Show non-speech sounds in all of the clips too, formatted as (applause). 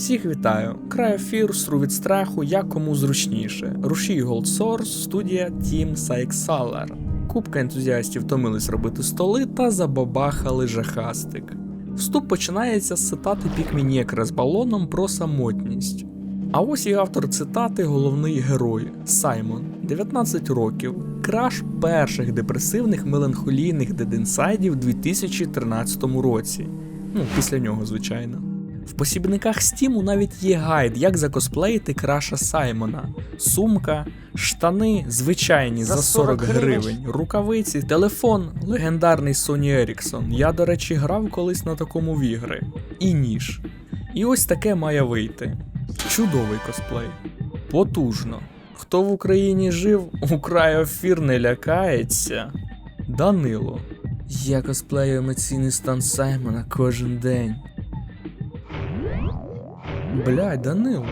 Всіх вітаю! Край ефір, сру від страху, як кому зручніше. Рушій Source, студія Team Сайксалер. Купка ентузіастів втомились робити столи та забабахали жахастик. Вступ починається з цитати Пікмінєкра з балоном про самотність. А ось і автор цитати головний герой Саймон, 19 років, краш перших депресивних меланхолійних дедінсайдів у 2013 році. Ну, після нього, звичайно. В посібниках Steam навіть є гайд, як закосплеїти краша Саймона. Сумка, штани звичайні за, За 40 40 гривень, рукавиці, телефон, легендарний Sony Ericsson. Я, до речі, грав колись на такому в ігри. І ніж. І ось таке має вийти. Чудовий косплей. Потужно. Хто в Україні жив, у край ефір не лякається. Данило. Я косплею емоційний стан Саймона кожен день. Блядь, Данило.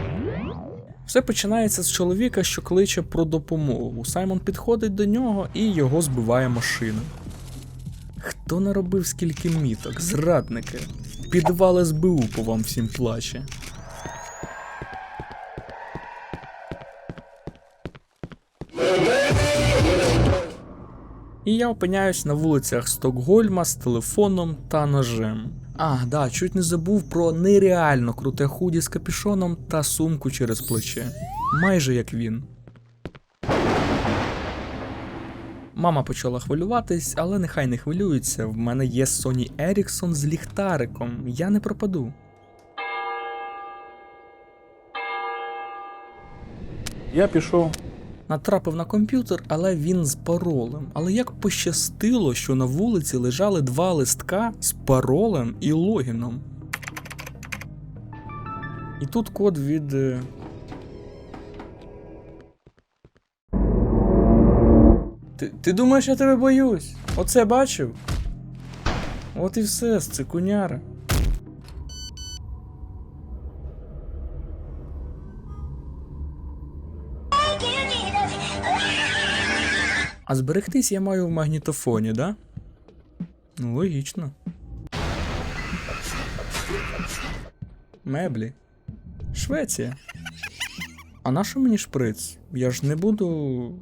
Все починається з чоловіка, що кличе про допомогу. Саймон підходить до нього і його збиває машина. Хто наробив скільки міток? Зрадники. Підвал СБУ по вам всім плаче. І я опиняюсь на вулицях Стокгольма з телефоном та ножем. А, да, чуть не забув про нереально круте худі з капюшоном та сумку через плече. Майже як він. Мама почала хвилюватись, але нехай не хвилюється. В мене є Sony Ericsson з ліхтариком. Я не пропаду. Я пішов. Натрапив на комп'ютер, але він з паролем. Але як пощастило, що на вулиці лежали два листка з паролем і логіном. І тут код від. е, Ти, ти думаєш, я тебе боюсь? Оце бачив? От і все, з цикуняра. А зберегтись я маю в магнітофоні, да? Ну, логічно. Меблі. Швеція. А на що мені шприц? Я ж не буду.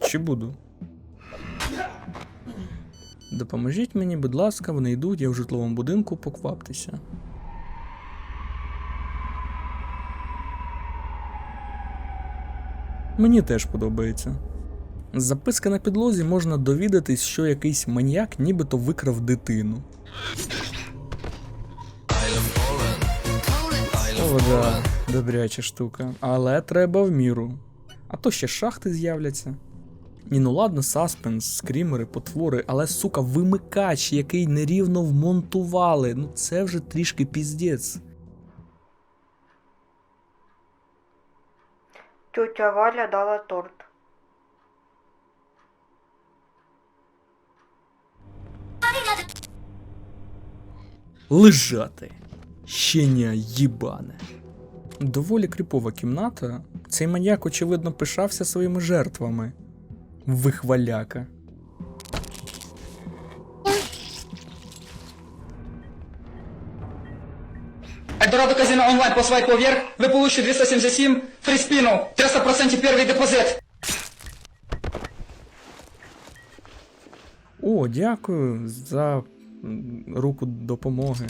Чи буду? Допоможіть мені, будь ласка, вони йдуть, я в житловому будинку, покваптеся. Мені теж подобається. З записки на підлозі можна довідатись, що якийсь маньяк нібито викрав дитину. О, добряча штука. Але треба в міру. А то ще шахти з'являться. Ні, ну ладно, саспенс, скрімери, потвори, але сука, вимикач, який нерівно вмонтували. Ну це вже трішки піздець. Тетя Валя дала торт. Лежати. Щеня їбане. Доволі кріпова кімната. Цей маньяк, очевидно, пишався своїми жертвами. Вихваляка. Эльдорадо казино онлайн по свайпу вверх, вы получите 277 фри спину, 300% первый депозит. О, дякую за руку допомоги.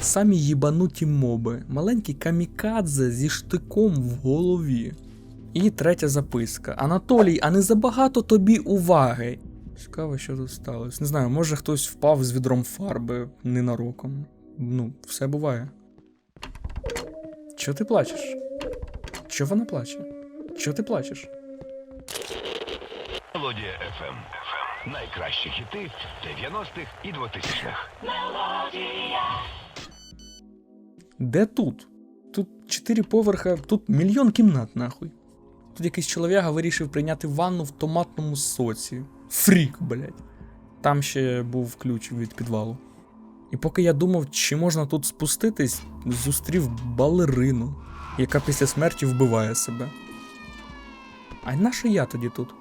Самі їбануті моби. Маленький камікадзе зі штиком в голові. І третя записка. Анатолій, а не забагато тобі уваги. Цікаво, що тут сталося. Не знаю, може хтось впав з відром фарби ненароком. Ну, все буває. Чого ти плачеш? Чого вона плаче? Чого ти плачеш? Мелодія FM. Найкращі хіти 90-х і 2000-х. Де тут? Тут чотири поверха, тут мільйон кімнат, нахуй. Тут якийсь чолов'яга вирішив прийняти ванну в томатному соці. Фрік, блядь. Там ще був ключ від підвалу. І поки я думав, чи можна тут спуститись, зустрів балерину, яка після смерті вбиває себе. А нащо я тоді тут?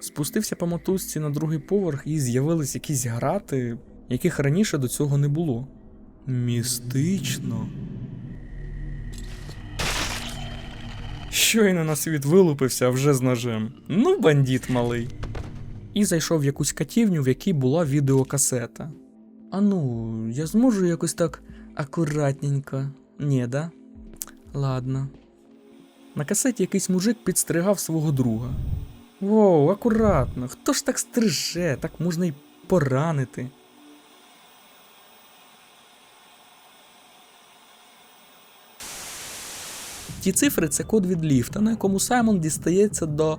Спустився по мотузці на другий поверх і з'явились якісь грати, яких раніше до цього не було. Містично. Щойно на світ вилупився вже з ножем. Ну, бандіт малий. І зайшов в якусь катівню, в якій була відеокасета. А ну, я зможу якось так акуратненько. Ні, да? Ладно. На касеті якийсь мужик підстригав свого друга. Воу, акуратно. Хто ж так стриже? Так можна й поранити. Ті цифри це код від ліфта, на якому Саймон дістається до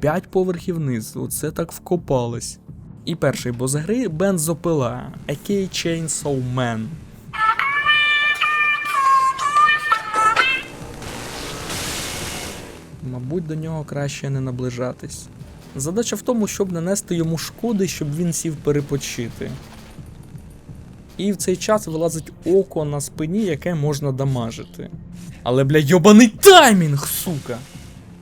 П'ять поверхів вниз, оце так вкопалось. І перший бос гри бензопила, a.k.a. Chainsaw Man. Мабуть, до нього краще не наближатись. Задача в тому, щоб нанести йому шкоди, щоб він сів перепочити. І в цей час вилазить око на спині, яке можна дамажити. Але, бля, йобаний таймінг, сука!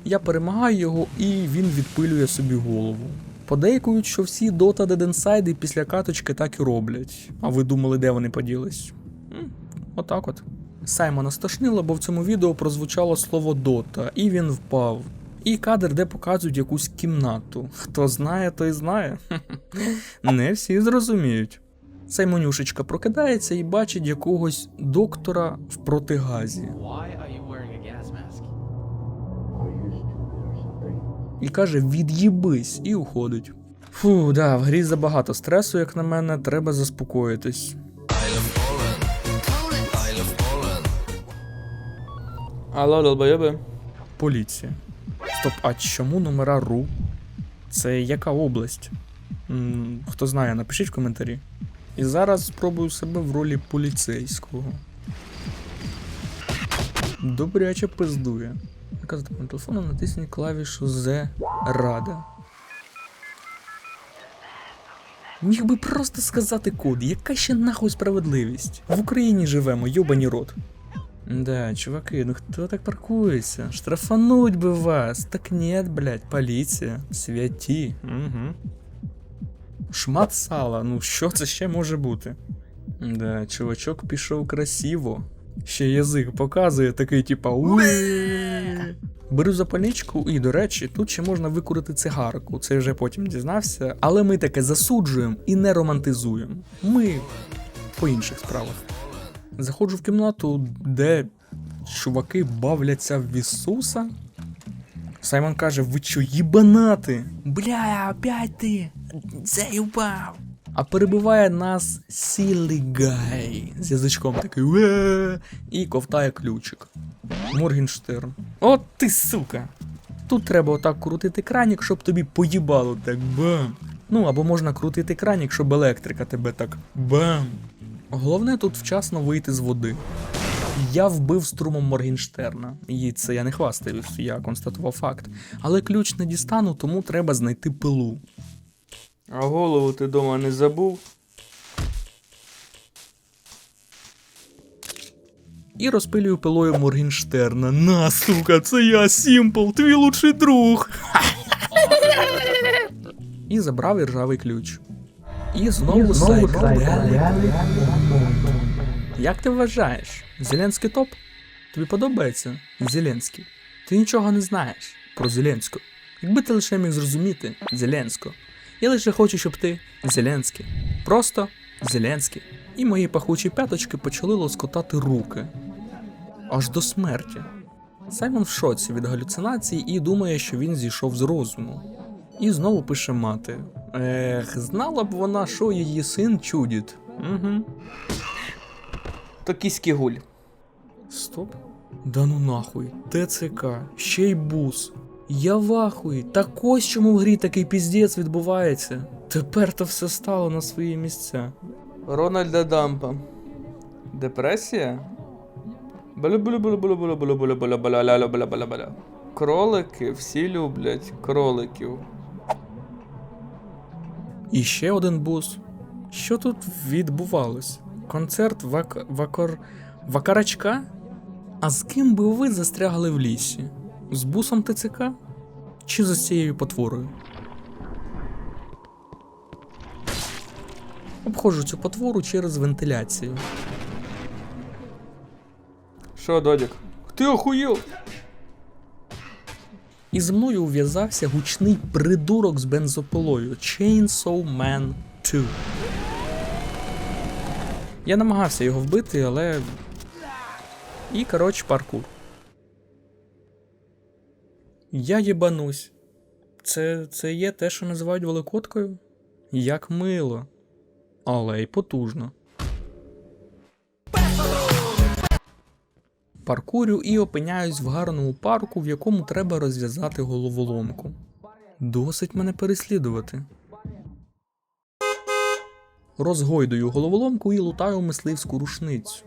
Я перемагаю його, і він відпилює собі голову. Подейкують, що всі Dota Dead Inside після каточки так і роблять. А ви думали, де вони поділись? М, Отак от. Саймона стошнило, бо в цьому відео прозвучало слово Дота, і він впав. І кадр, де показують якусь кімнату. Хто знає, той знає. (laughs) Не всі зрозуміють. Саймонюшечка прокидається і бачить якогось доктора в протигазі. І каже: від'їбись, і уходить. Фу, да, в грі забагато стресу, як на мене, треба заспокоїтись. Алло, долбоєби. Поліція. Стоп, а чому номера РУ? Це яка область? Хто знає, напишіть в коментарі. І зараз спробую себе в ролі поліцейського. Добряче пиздує. Наказати по телефону натисніть клавішу З Рада. Міг би просто сказати код, яка ще нахуй справедливість? В Україні живемо, йобані рот. Да, чуваки, ну хто так паркується? Штрафануть би вас. Так нет, блядь, поліція. Святі. Угу. Шмат сала, ну що це ще може бути? Да, чувачок пішов красиво. Ще язик показує, такий типа «Уе». Беру запальничку, і, до речі, тут ще можна викурити цигарку. Це вже потім дізнався. Але ми таке засуджуємо і не романтизуємо. Ми по інших справах. Заходжу в кімнату, де чуваки бавляться в Ісуса. Саймон каже: ви чо, їбанати? Бля, опять ти заїбав. А перебиває нас Сілі Гай з язичком такий «Уе» і ковтає ключик. Моргенштерн. От ти сука! Тут треба отак крутити кранік, щоб тобі поїбало так бам. Ну або можна крутити кранік, щоб електрика тебе так бам. Головне тут вчасно вийти з води. Я вбив струмом Моргенштерна. І це я не хвастаюсь, я констатував факт. Але ключ не дістану, тому треба знайти пилу. А голову ти дома не забув? І розпилюю пилою Моргенштерна. На, сука, це я, Сімпл, твій лучший друг. І забрав і ржавий ключ. І знову, сайкаделик. Як ти вважаєш? Зеленський топ? Тобі подобається? Зеленський. Ти нічого не знаєш про Зеленського. Якби ти лише міг зрозуміти Зеленського. Я лише хочу, щоб ти Зеленський. Просто Зеленський. І мої пахучі п'яточки почали лоскотати руки. Аж до смерті. Саймон в шоці від галюцинацій і думає, що він зійшов з розуму. І знову пише мати. Ех, знала б вона, що її син чудить. Угу. То гуль. Стоп. Да ну нахуй. ТЦК, ще й бус. Я в ахуї. Так ось чому в грі такий піздець відбувається. Тепер то все стало на свої місця. Рональда Дампа. Депресія? Кролики всі люблять кроликів. І ще один бус. Що тут відбувалось? Концерт вак... вакор... Вакарачка? А з ким би ви застрягли в лісі? З бусом ТЦК? Чи за цією потворою? Обходжу цю потвору через вентиляцію. Що, додік? Ти охуєв? І з мною ув'язався гучний придурок з бензопилою Chainsaw Man 2. Я намагався його вбити, але. І, коротше, паркур. Я єбанусь. Це, це є те, що називають великоткою? Як мило. Але й потужно. Паркурю і опиняюсь в гарному парку, в якому треба розв'язати головоломку. Досить мене переслідувати. Розгойдую головоломку і лутаю мисливську рушницю.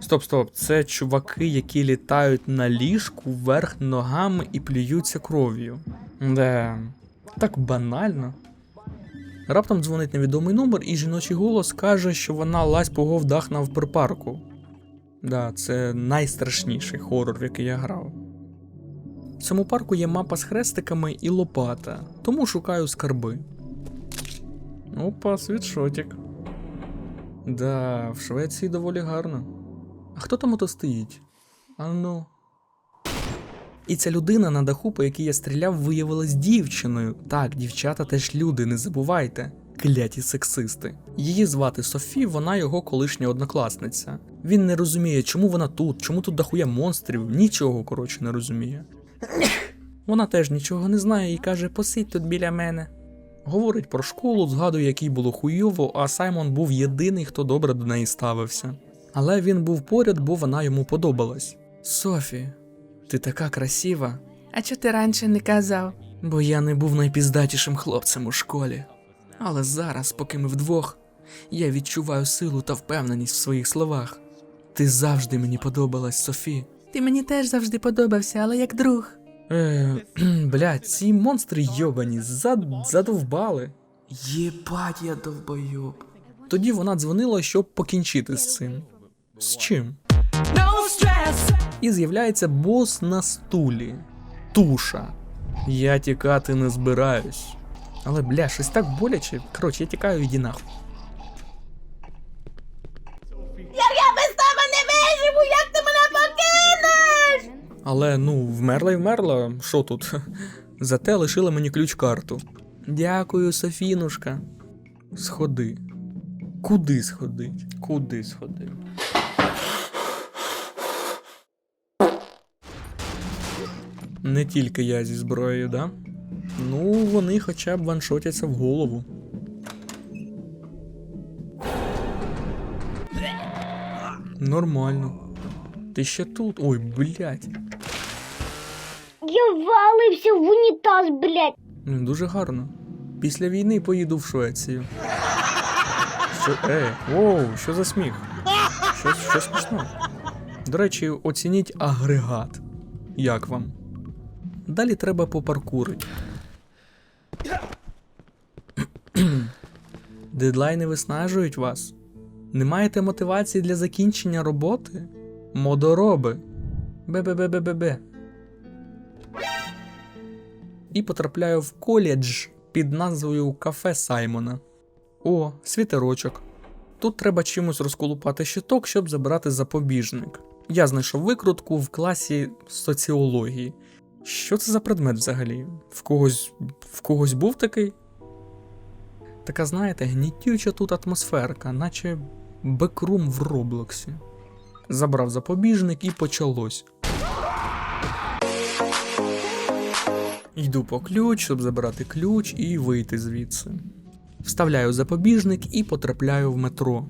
Стоп, стоп, це чуваки, які літають на ліжку вверх ногами і плюються кров'ю. Де, так банально. Раптом дзвонить невідомий номер, і жіночий голос каже, що вона лазь по говдах на вперпарку. Да, це найстрашніший хорор, в який я грав. В цьому парку є мапа з хрестиками і лопата, тому шукаю скарби. Опа, світшотик. Да, в Швеції доволі гарно. А хто там ото стоїть? А ну. І ця людина на даху, по якій я стріляв, виявилась дівчиною. Так, дівчата теж люди, не забувайте. Кляті сексисти. Її звати Софі, вона його колишня однокласниця. Він не розуміє, чому вона тут, чому тут дохуя монстрів, нічого, коротше, не розуміє. (coughs) Вона теж нічого не знає і каже: посидь тут біля мене. Говорить про школу, згадує, який було хуйово, а Саймон був єдиний, хто добре до неї ставився. Але він був поряд, бо вона йому подобалась. Софі, ти така красива. А чого ти раніше не казав? Бо я не був найпіздатішим хлопцем у школі. Але зараз, поки ми вдвох, я відчуваю силу та впевненість в своїх словах. Ти завжди мені подобалась, Софі. Ти мені теж завжди подобався, але як друг. Е, (clears throat) блядь, ці монстри йобані, зад, задовбали. Єбать, я довбойоб. Тоді вона дзвонила, щоб покінчити з цим. З чим? І з'являється бос на стулі. Туша. Я тікати не збираюсь. Але бля, щось так боляче. Коротше, я тікаю іди нахуй. Як я без тебе не виживу, як ти мене покинеш? Але ну, вмерла і вмерла. Що тут? (laughs) Зате лишила мені ключ-карту. Дякую, Софінушка. Сходи. Куди сходить? Куди сходи? Не тільки я зі зброєю, да? Ну, вони хоча б ваншотяться в голову. Нормально. Ти ще тут? Ой, блядь. Я валився в унітаз, блядь. Ну, Дуже гарно. Після війни поїду в Швецію. Що, ей, воу, що за сміх? Що, що смішно? До речі, оцініть агрегат. Як вам? Далі треба попаркурити. Дедлайни виснажують вас. Не маєте мотивації для закінчення роботи? Модороби. Бе-бе-бе-бе-бе-бе. І потрапляю в коледж під назвою Кафе Саймона. О, світерочок. Тут треба чимось розколупати щиток, щоб забрати запобіжник. Я знайшов викрутку в класі соціології. Що це за предмет взагалі? В когось, в когось був такий? Така, знаєте, гнітюча тут атмосферка, наче бекрум в Роблоксі. Забрав запобіжник і почалось. Йду по ключ, щоб забрати ключ і вийти звідси. Вставляю запобіжник і потрапляю в метро.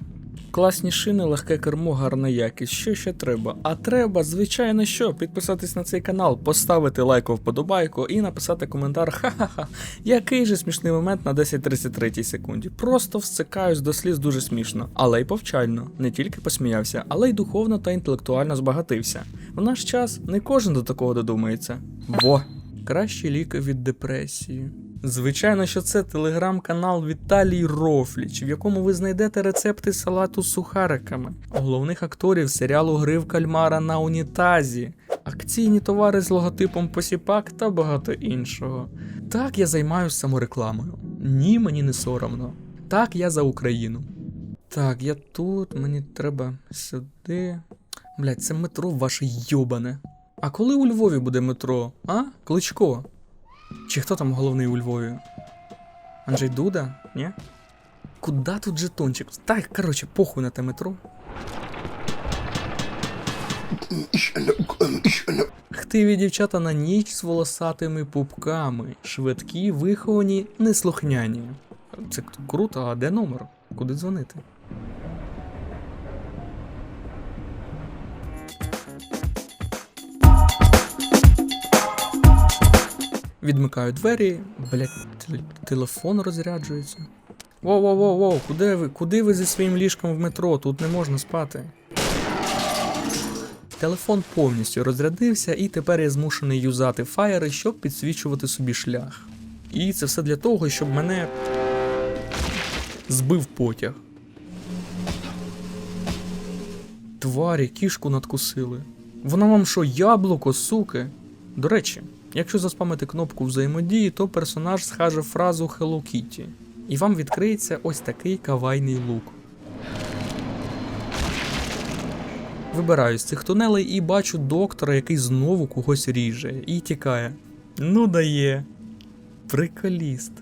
Класні шини, легке кермо, гарна якість. Що ще треба? А треба, звичайно, що підписатись на цей канал, поставити лайку вподобайку і написати коментар. Ха-ха-ха, який же смішний момент на 10.33 секунді. Просто всцикаюсь до сліз дуже смішно, але й повчально. Не тільки посміявся, але й духовно та інтелектуально збагатився. В наш час не кожен до такого додумається. Во! Кращі ліки від депресії. Звичайно, що це телеграм-канал Віталій Рофліч, в якому ви знайдете рецепти салату з сухариками, головних акторів серіалу Гри в кальмара на унітазі, акційні товари з логотипом посіпак та багато іншого. Так я займаюся саморекламою. Ні, мені не соромно. Так, я за Україну. Так, я тут, мені треба сюди. Блять, це метро ваше йобане. А коли у Львові буде метро? А? Кличко? Чи хто там головний у Львові? Анджей Дуда? Ні? Куда тут жетончик? Так, короче, похуй на те метро. Хтиві дівчата на ніч з волосатими пупками, швидкі, виховані, неслухняні. Це круто, а де номер? Куди дзвонити? Відмикаю двері, блять, телефон розряджується. Воу-воу-воу-воу, куди ви? Куди ви зі своїм ліжком в метро? Тут не можна спати. Телефон повністю розрядився, і тепер я змушений юзати фаєри, щоб підсвічувати собі шлях. І це все для того, щоб мене збив потяг. Тварі, кішку надкусили. Вона вам що, яблуко, суки? До речі, якщо заспамити кнопку взаємодії, то персонаж скаже фразу Hello Kitty, і вам відкриється ось такий кавайний лук. Вибираю з цих тунелей і бачу доктора, який знову когось ріже і тікає. Ну дає. Приколіст.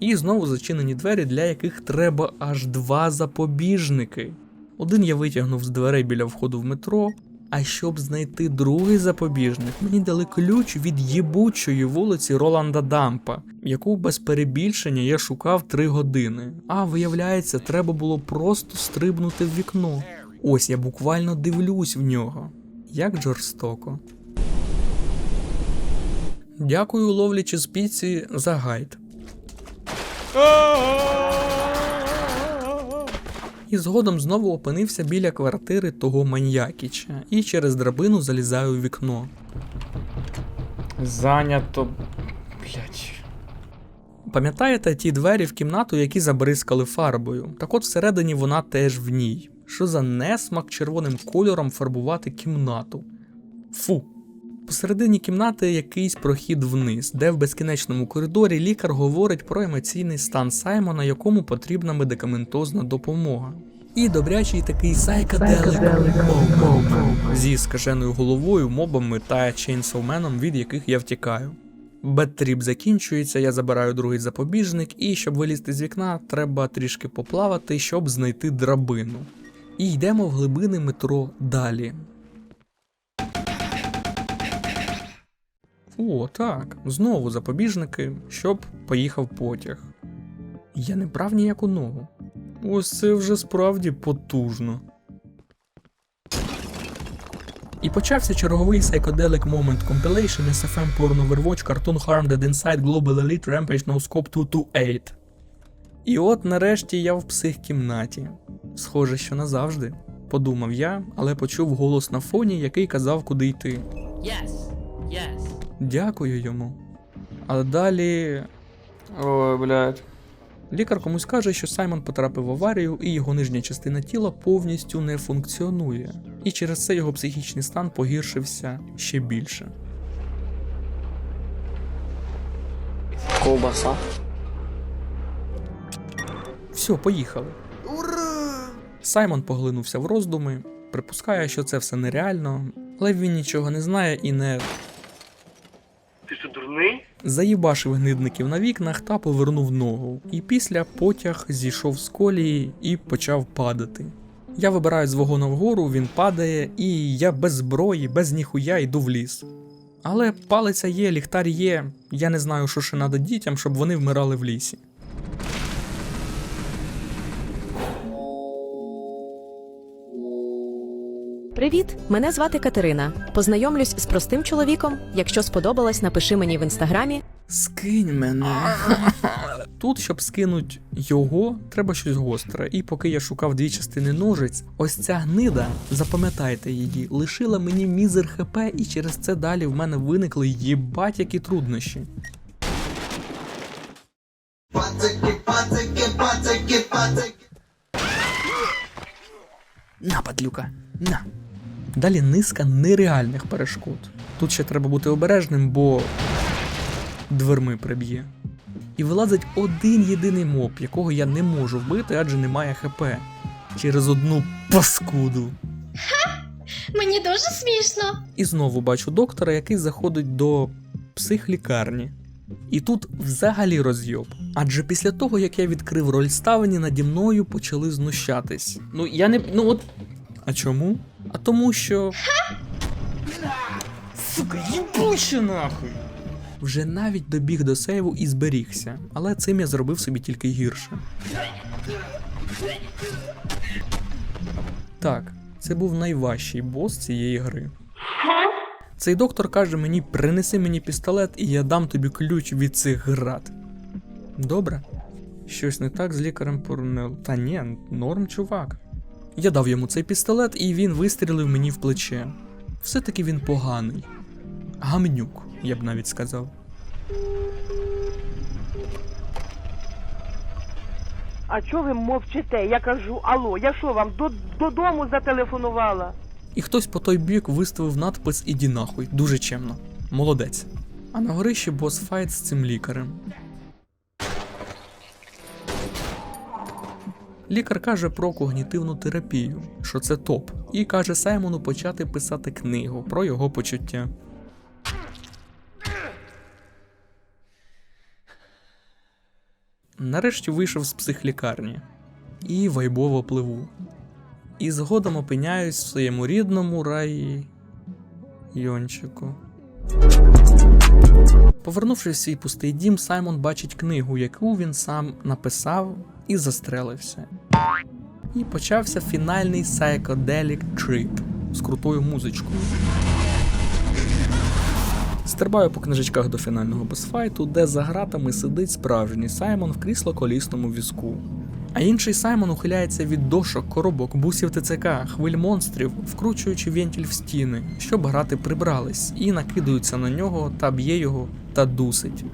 І знову зачинені двері, для яких треба аж два запобіжники. Один я витягнув з дверей біля входу в метро, а щоб знайти другий запобіжник, мені дали ключ від єбучої вулиці Роланда Дампа, яку без перебільшення я шукав три години. А виявляється, треба було просто стрибнути в вікно. Ось я буквально дивлюсь в нього. Як жорстоко. Дякую, ловлячи з піці, за гайд. І згодом знову опинився біля квартири того маньякіча і через драбину залізаю в вікно. Зайнято. Блять. Пам'ятаєте ті двері в кімнату, які забризкали фарбою? Так от всередині вона теж в ній. Що за несмак червоним кольором фарбувати кімнату? Фу. Посередині кімнати якийсь прохід вниз, де в безкінечному коридорі лікар говорить про емоційний стан Саймона, якому потрібна медикаментозна допомога. І добрячий такий сайкаделик моб зі скаженою головою, мобами та чейнсовменом, від яких я втікаю. Беттріп закінчується, я забираю другий запобіжник, і щоб вилізти з вікна, треба трішки поплавати, щоб знайти драбину. І йдемо в глибини метро далі. О, так, знову запобіжники, щоб поїхав потяг. Я не брав ніяку ногу. Ось це вже справді потужно. І почався черговий Psychedelic Moment Compilation SFM Porno Overwatch Cartoon Harm Dead Inside Global Elite Rampage No Scope 228. І от нарешті я в психкімнаті. Схоже, що назавжди, подумав я, але почув голос на фоні, який казав, куди йти. Yes, yes. Дякую йому. А далі Ой, блять. Лікар комусь каже, що Саймон потрапив в аварію і його нижня частина тіла повністю не функціонує. І через це його психічний стан погіршився ще більше. Ковбаса. Все, поїхали. Ура! Саймон поглинувся в роздуми, припускає, що це все нереально, але він нічого не знає і не. Ти що дурний? Заїбашив гнидників на вікнах та повернув ногу. І після потяг зійшов з колії і почав падати. Я вибираю з вагона вгору, він падає, і я без зброї, без ніхуя йду в ліс. Але палиця є, ліхтар є. Я не знаю, що ще надо дітям, щоб вони вмирали в лісі. Привіт! Мене звати Катерина. Познайомлюсь з простим чоловіком. Якщо сподобалось, напиши мені в інстаграмі. Скинь мене. (laughs) Тут, щоб скинуть його, треба щось гостре. І поки я шукав дві частини ножиць, ось ця гнида, запам'ятайте її, лишила мені мізер хп, і через це далі в мене виникли їбать які труднощі. На, падлюка, на. Далі низка нереальних перешкод. Тут ще треба бути обережним, бо дверми приб'є. І вилазить один єдиний моб, якого я не можу вбити, адже немає ХП. Через одну паскуду. Мені дуже смішно. І знову бачу доктора, який заходить до психлікарні. І тут взагалі розйоб. Адже після того, як я відкрив роль ставені, наді мною почали знущатись. Ну я не. Ну от. А чому? А тому що. Сука, їбуще нахуй! Вже навіть добіг до сейву і зберігся, але цим я зробив собі тільки гірше. Так, це був найважчий бос цієї гри. Цей доктор каже мені: принеси мені пістолет, і я дам тобі ключ від цих град. Добре. Щось не так з лікарем Порнел. Та ні, норм, чувак. Я дав йому цей пістолет, і він вистрілив мені в плече. Все-таки він поганий. Гамнюк, я б навіть сказав. А чого ви мовчите? Я кажу, алло, я що вам до, додому зателефонувала? І хтось по той бік виставив надпис Іді нахуй, дуже чемно. Молодець. А на горищі босфайт з цим лікарем. Лікар каже про когнітивну терапію, що це топ, і каже Саймону почати писати книгу про його почуття. Нарешті вийшов з психлікарні і вайбово пливу. І згодом опиняюсь в своєму рідному раї Йончику. Повернувшись в свій пустий дім, Саймон бачить книгу, яку він сам написав і застрелився. І почався фінальний psychedelic trip з крутою музичкою. Стрибаю по книжечках до фінального босфайту, де за гратами сидить справжній Саймон в крісло колісному візку. А інший Саймон ухиляється від дошок, коробок, бусів ТЦК, хвиль монстрів, вкручуючи вентиль в стіни, щоб грати прибрались, і накидаються на нього та б'є його та дусить.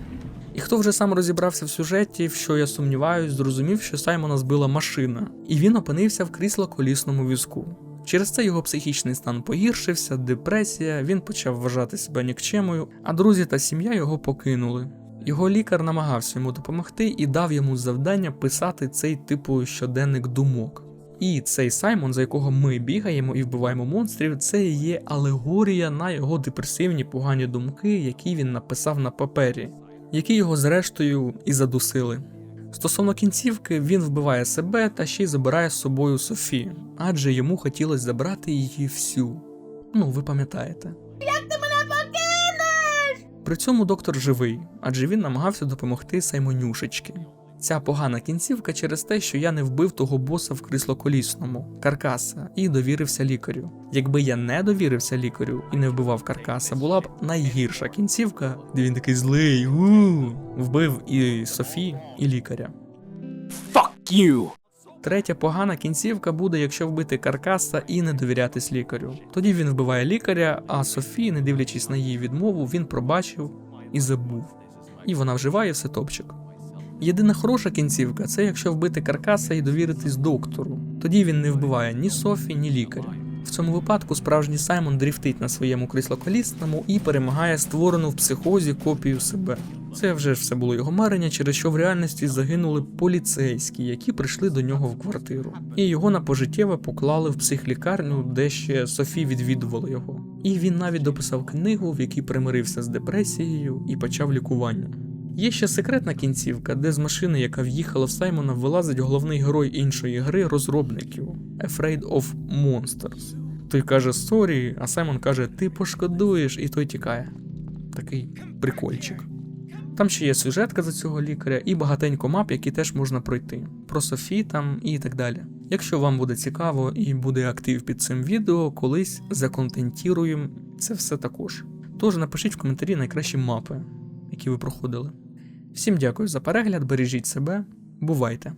І хто вже сам розібрався в сюжеті, в що я сумніваюсь, зрозумів, що Саймона збила машина, і він опинився в крісло колісному візку. Через це його психічний стан погіршився, депресія, він почав вважати себе нікчемою, а друзі та сім'я його покинули. Його лікар намагався йому допомогти і дав йому завдання писати цей типу щоденник думок. І цей Саймон, за якого ми бігаємо і вбиваємо монстрів, це є алегорія на його депресивні погані думки, які він написав на папері, які його зрештою і задусили. Стосовно кінцівки, він вбиває себе та ще й забирає з собою Софію, адже йому хотілося забрати її всю. Ну, ви пам'ятаєте. Як ти мене покинеш? При цьому доктор живий, адже він намагався допомогти Саймонюшечки. Ця погана кінцівка через те, що я не вбив того боса в кріслоколісному каркаса і довірився лікарю. Якби я не довірився лікарю і не вбивав каркаса, була б найгірша кінцівка, де він такий злий, у вбив і Софі, і лікаря. Fuck you! Третя погана кінцівка буде, якщо вбити каркаса і не довірятись лікарю. Тоді він вбиває лікаря, а Софі, не дивлячись на її відмову, він пробачив і забув. І вона вживає все топчик. Єдина хороша кінцівка це якщо вбити каркаса і довіритись доктору. Тоді він не вбиває ні Софі, ні лікаря. В цьому випадку справжній Саймон дріфтить на своєму кріслоколісному і перемагає створену в психозі копію себе. Це вже ж все було його марення, через що в реальності загинули поліцейські, які прийшли до нього в квартиру. І його на пожиттєве поклали в психлікарню, де ще Софі відвідувала його. І він навіть дописав книгу, в якій примирився з депресією і почав лікування. Є ще секретна кінцівка, де з машини, яка в'їхала в Саймона, вилазить головний герой іншої гри розробників Afraid of Monsters. Той каже сорі, а Саймон каже, ти пошкодуєш, і той тікає. Такий прикольчик. Там ще є сюжетка за цього лікаря і багатенько мап, які теж можна пройти. Про Софі там і так далі. Якщо вам буде цікаво і буде актив під цим відео, колись законтентіруємо це все також. Тож напишіть в коментарі найкращі мапи, які ви проходили. Всім дякую за перегляд, бережіть себе, бувайте.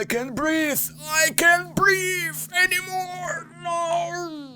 I can breathe! I can breathe anymore! No!